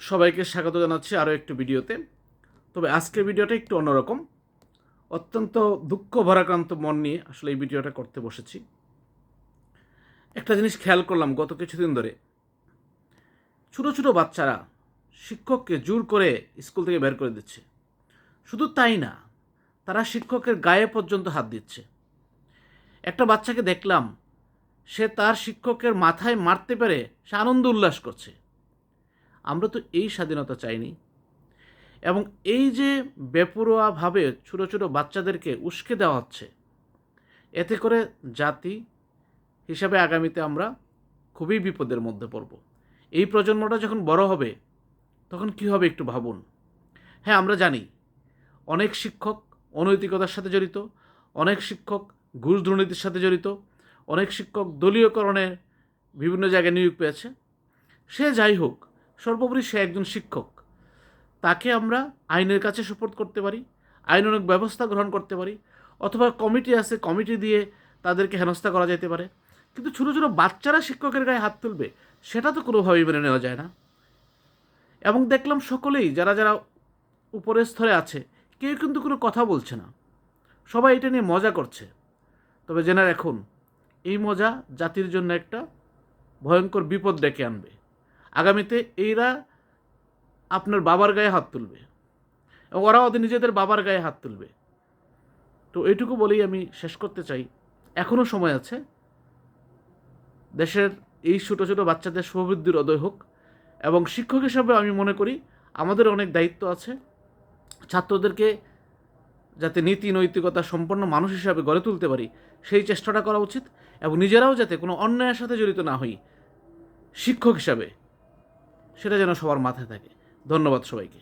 সবাইকে স্বাগত জানাচ্ছি আরও একটু ভিডিওতে। তবে আজকের ভিডিওটা একটু অন্যরকম। অত্যন্ত দুঃখ ভরাক্রান্ত মন নিয়ে আসলে এই ভিডিওটা করতে বসেছি। একটা জিনিস খেয়াল করলাম গত কিছুদিন ধরে। ছোটো ছোটো বাচ্চারা শিক্ষককে জোর করে স্কুল থেকে বের করে দিচ্ছে। শুধু তাই না, তারা শিক্ষকের গায়ে পর্যন্ত হাত দিচ্ছে। একটা বাচ্চাকে দেখলাম, সে তার শিক্ষকের মাথায় মারতে পেরে সে আনন্দ উল্লাস করছে। আমরা তো এই স্বাধীনতা চাইনি। এবং এই যে বেপরোয়াভাবে ছোটো ছোটো বাচ্চাদেরকে উস্কে দেওয়া হচ্ছে, এতে করে জাতি হিসাবে আগামীতে আমরা খুবই বিপদের মধ্যে পড়ব। এই প্রজন্মটা যখন বড় হবে, তখন কি হবে একটু ভাবুন। হ্যাঁ আমরা জানি, অনেক শিক্ষক অনৈতিকতার সাথে জড়িত, অনেক শিক্ষক ঘুষ দুর্নীতির সাথে জড়িত, অনেক শিক্ষক দলীয়করণের বিভিন্ন জায়গায় নিয়োগ পেয়েছে। সে যাই হোক সর্বোপরি সে একজন শিক্ষক। তাকে আমরা আইনের কাছে সুপোর্ট করতে পারি আইন অনেক ব্যবস্থা গ্রহণ করতে পারি, অথবা কমিটি আছে, কমিটি দিয়ে তাদেরকে হেনস্থা করা যেতে পারে। কিন্তু ছোটো ছোটো বাচ্চারা শিক্ষকের গায়ে হাত তুলবে, সেটা তো কোনোভাবেই মেনে নেওয়া যায় না। এবং দেখলাম সকলেই, যারা যারা উপরের স্তরে আছে, কেউ কিন্তু কোনো কথা বলছে না। সবাই এটা নিয়ে মজা করছে। তবে জেনে রাখুন, এই মজা জাতির জন্য একটা ভয়ঙ্কর বিপদ ডেকে আনবে। আগামীতে এইরা আপনার বাবার গায়ে হাত তুলবে এবং ওরা ওদের নিজেদের বাবার গায়ে হাত তুলবে। তো এইটুকু বলেই আমি শেষ করতে চাই। এখনও সময় আছে। দেশের এই ছোটো ছোটো বাচ্চাদের শুভবৃদ্ধির উদয় হোক এবং শিক্ষক হিসাবে আমি মনে করি আমাদের অনেক দায়িত্ব আছে। ছাত্রদেরকে যাতে নীতি, নৈতিকতা সম্পন্ন মানুষ হিসাবে গড়ে তুলতে পারি, সেই চেষ্টাটা করা উচিত এবং নিজেরাও যাতে কোনো অন্যায়ের সাথে জড়িত না হই। শিক্ষক হিসাবে। সেটা যেন সবার মাথায় থাকে। ধন্যবাদ সবাইকে।